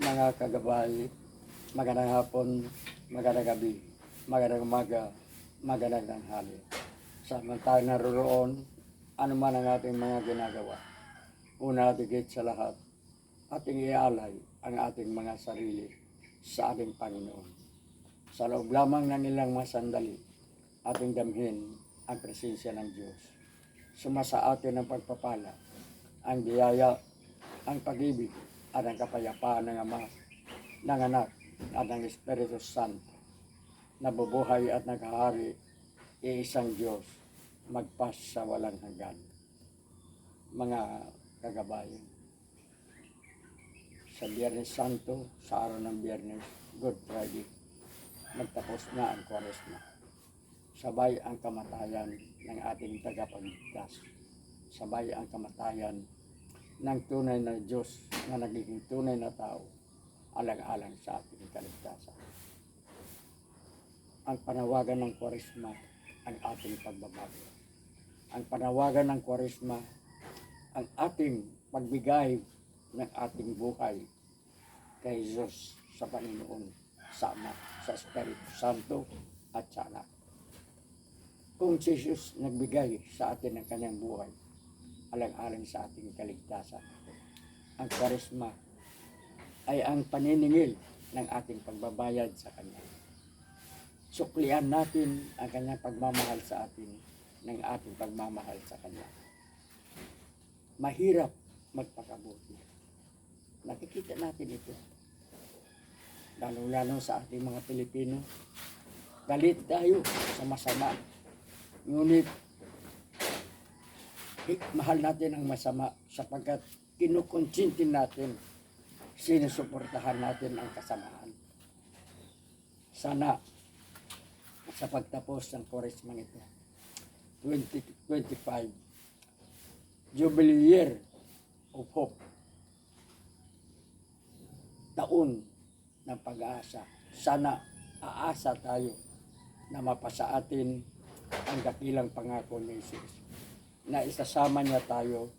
mga kagabay, magandang hapon, magandang gabi, magandang umaga, magandang tanghali. Samantala naroon, ano man ang ating mga ginagawa. Una at higit sa lahat, ating ialay ang ating mga sarili sa ating Panginoon. Sa loob lamang ng ilang mga sandali, ating damhin ang presensya ng Diyos. Sumasa atin ang pagpapala, ang biyaya, ang pag-ibig, at ang kapayapaan ng Ama, ng Anak, at ng Espiritu Santo, nabubuhay at naghahari, iisang Diyos, magpas sa walang hanggan. Mga kagabayan, sa Biyernes Santo, sa araw ng Biyernes, Good Friday, magtapos na ang Kwaresma. Sabay ang kamatayan ng ating tagapagligtas. Sabay ang kamatayan ng tunay na Diyos na nagiging tunay na tao alang-alang sa ating kaligtasan. Ang panawagan ng Kwaresma ang ating pagbabago. Ang panawagan ng Kwaresma ang ating pagbigay ng ating buhay kay Jesus sa Panginoon, sa sa Espiritu Santo at sa. Kung si Jesus nagbigay sa atin ng kanyang buhay, alang-alang sa ating kaligtasan. Ang karisma ay ang paniningil ng ating pagbabayad sa Kanya. Suklian natin ang Kanyang pagmamahal sa atin ng ating pagmamahal sa Kanya. Mahirap magpakabuti. Nakikita natin ito. Lalo-lalo sa ating mga Pilipino. Galit tayo sa masama. Ngunit mahal natin ang masama sapagkat kinukonsintin natin, sinusuportahan natin ang kasamaan. Sana sa pagtapos ng Koresmang ito, 2025, Jubilee Year of Hope, taon ng pag-aasa. Sana aasa tayo na mapasa atin ang dakilang pangako ni Jesus na isasama niya tayo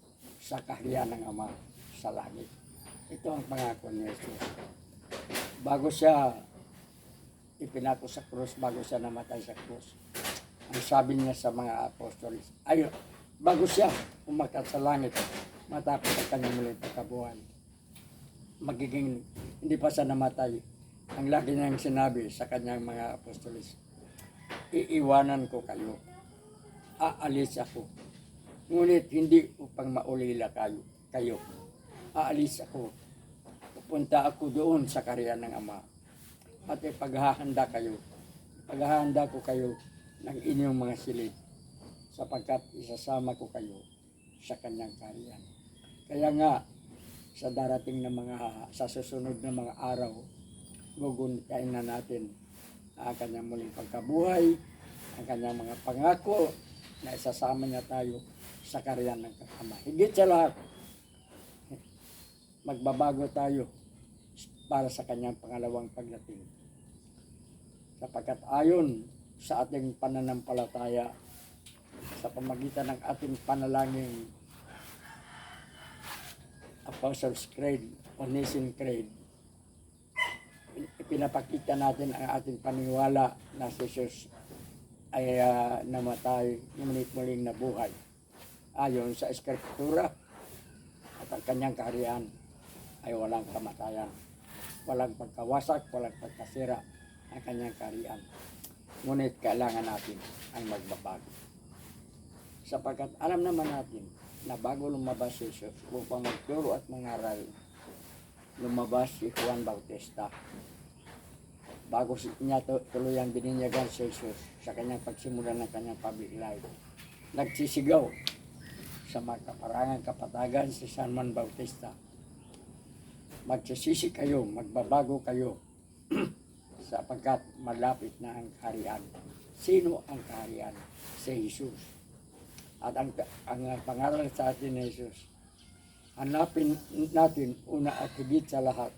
sa kaharian ng Ama sa langit. Ito ang pangako ni Jesus. Bago siya ipinako sa krus, bago siya namatay sa krus, ang sabi niya sa mga apostolis, ay, bago siya umakyat sa langit, matapos ang kanyang muling pagkabuhay, magiging, hindi pa siya namatay, ang lagi niyang sinabi sa kanyang mga apostolis, iiwanan ko kayo, aalis ako, Ngunit hindi upang maulila kayo. kayo. Aalis ako. Pupunta ako doon sa karyan ng Ama. At ipaghahanda kayo. Paghahanda ko kayo ng inyong mga silid sapagkat isasama ko kayo sa kanyang karyan. Kaya nga, sa darating na mga, sa susunod na mga araw, guguntain na natin ang kanyang muling pagkabuhay, ang kanyang mga pangako na isasama niya tayo sa karyan ng Ama. Higit sa lahat, magbabago tayo para sa kanyang pangalawang pagdating. Sapagkat ayon sa ating pananampalataya, sa pamagitan ng ating panalangin, Apostles' Creed o Nicene Creed, ipinapakita natin ang ating paniwala na si Jesus ay ah, namatay, ngunit muling nabuhay. Ayon sa Eskriptura at ang kanyang kaharian ay walang kamatayan. Walang pagkawasak, walang pagkasira ang kanyang kaharian. Ngunit kailangan natin ang magbabago. Sapagkat alam naman natin na bago lumabas si Jesus upang magturo at mangaral, lumabas si Juan Bautista bago niya tu- tuluyang bininyagan si Jesus sa kanyang pagsimula ng kanyang public life. Nagsisigaw sa mga kaparangan kapatagan si San Juan Bautista. Magsisisi kayo, magbabago kayo sapagkat malapit na ang kaharian. Sino ang kaharian? Si Jesus. At ang, ang pangaral sa atin ni Jesus, hanapin natin una at higit sa lahat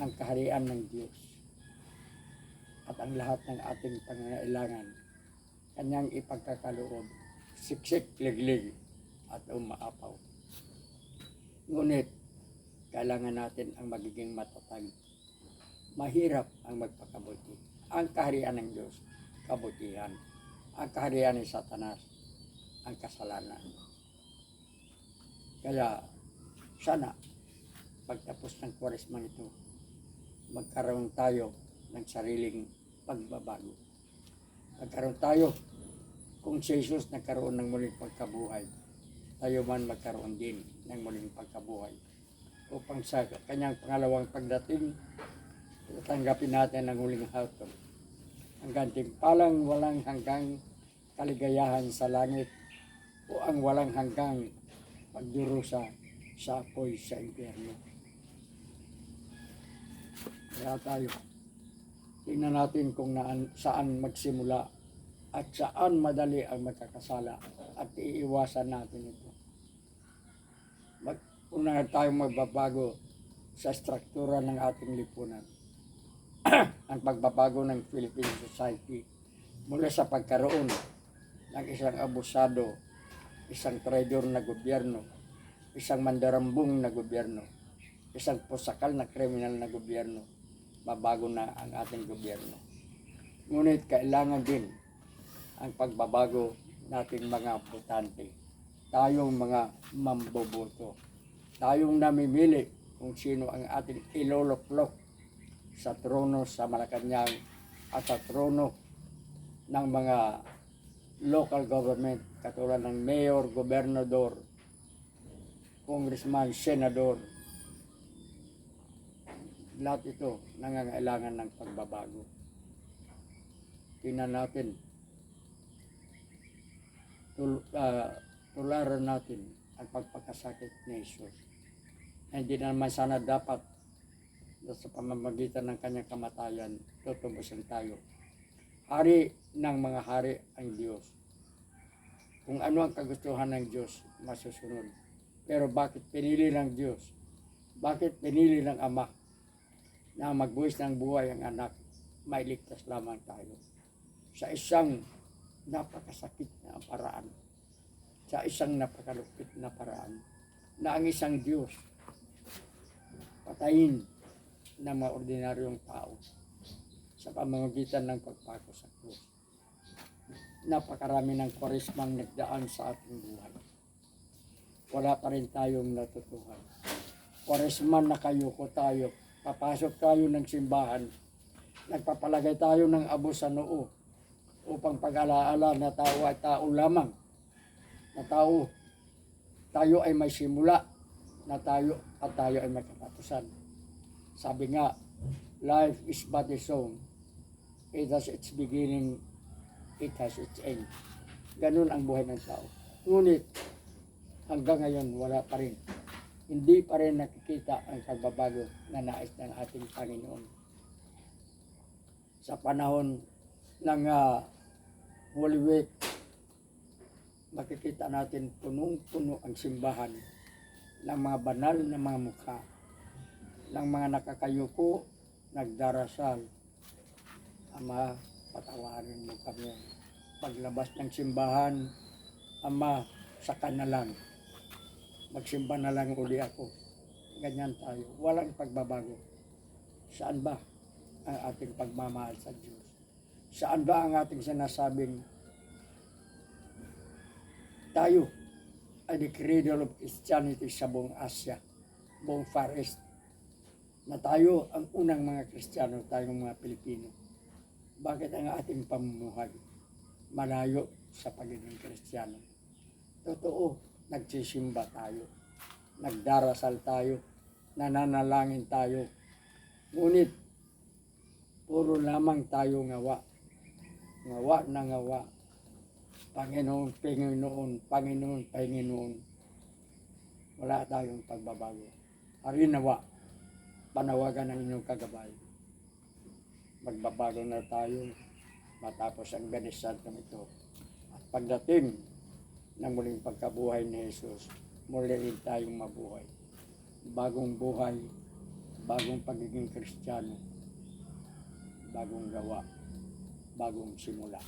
ang kaharian ng Diyos at ang lahat ng ating pangangailangan kanyang ipagkakaloob, siksik, liglig, at umaapaw. Ngunit, kailangan natin ang magiging matatag. Mahirap ang magpakabuti. Ang kaharian ng Diyos, kabutihan. Ang kaharian ni Satanas, ang kasalanan. Kaya, sana, pagtapos ng kwaresma ito, magkaroon tayo ng sariling pagbabago. Magkaroon tayo, kung si Jesus nagkaroon ng muling pagkabuhay, tayo man magkaroon din ng muling pagkabuhay. Upang sa kanyang pangalawang pagdating, tatanggapin natin ang huling hatol. Ang gantimpalang walang hanggang kaligayahan sa langit o ang walang hanggang pagdurusa sa apoy sa impyerno. Kaya tayo, tingnan natin kung naan, saan magsimula at saan madali ang magkakasala at iiwasan natin ito. Mag, una tayo magbabago sa struktura ng ating lipunan. ang pagbabago ng Philippine society mula sa pagkaroon ng isang abusado, isang traidor na gobyerno, isang mandarambong na gobyerno, isang pusakal na kriminal na gobyerno, mabago na ang ating gobyerno. Ngunit kailangan din ang pagbabago nating mga botante. Tayong mga mamboboto. Tayong namimili kung sino ang ating iloloklok sa trono sa Malacanang at sa trono ng mga local government katulad ng mayor, gobernador, congressman, senador. Lahat ito nangangailangan ng pagbabago. Tingnan natin tul, ah, tularan natin ang pagpakasakit ni Jesus. Hindi naman sana dapat sa pamamagitan ng kanyang kamatayan, tutubusin tayo. Hari ng mga hari ang Diyos. Kung ano ang kagustuhan ng Diyos, masusunod. Pero bakit pinili ng Diyos? Bakit pinili ng Ama na magbuwis ng buhay ang anak? Mailigtas lamang tayo. Sa isang napakasakit na paraan. Sa isang napakalupit na paraan. Na ang isang Diyos patayin ng mga ordinaryong tao sa pamamagitan ng pagpako sa krus. Napakarami ng kwarismang nagdaan sa ating buhay. Wala pa rin tayong natutuhan. Kwarisman na kayo ko tayo. Papasok tayo ng simbahan. Nagpapalagay tayo ng abo sa noo upang pag-alaala na tao ay tao lamang. Na tao, tayo ay may simula na tayo at tayo ay may kapatusan. Sabi nga, life is but a song. It has its beginning, it has its end. Ganun ang buhay ng tao. Ngunit, hanggang ngayon, wala pa rin. Hindi pa rin nakikita ang pagbabago na nais ng ating Panginoon. Sa panahon ng ah, Holy Week, makikita natin punong-puno ang simbahan ng mga banal na mga mukha ng mga nakakayuko, nagdarasal. Ama, patawarin mo kami. Paglabas ng simbahan, Ama, saka na lang. Magsimba na lang uli ako. Ganyan tayo. Walang pagbabago. Saan ba ang ating pagmamahal sa Diyos? Saan ba ang ating sinasabing tayo ay the cradle of Christianity sa buong Asia, buong Far East, na tayo ang unang mga Kristiyano, tayong mga Pilipino. Bakit ang ating pamumuhay malayo sa pagiging Kristiyano? Totoo, nagsisimba tayo, nagdarasal tayo, nananalangin tayo. Ngunit, puro lamang tayo ngawa. Ngawa na ngawa. Panginoon, Panginoon, Panginoon, Panginoon. Wala tayong pagbabago. Harinawa, panawagan ng inyong kagabay. Magbabago na tayo matapos ang Benes Santo ito. At pagdating ng muling pagkabuhay ni Jesus, muli rin tayong mabuhay. Bagong buhay, bagong pagiging kristyano, bagong gawa, bagong simula.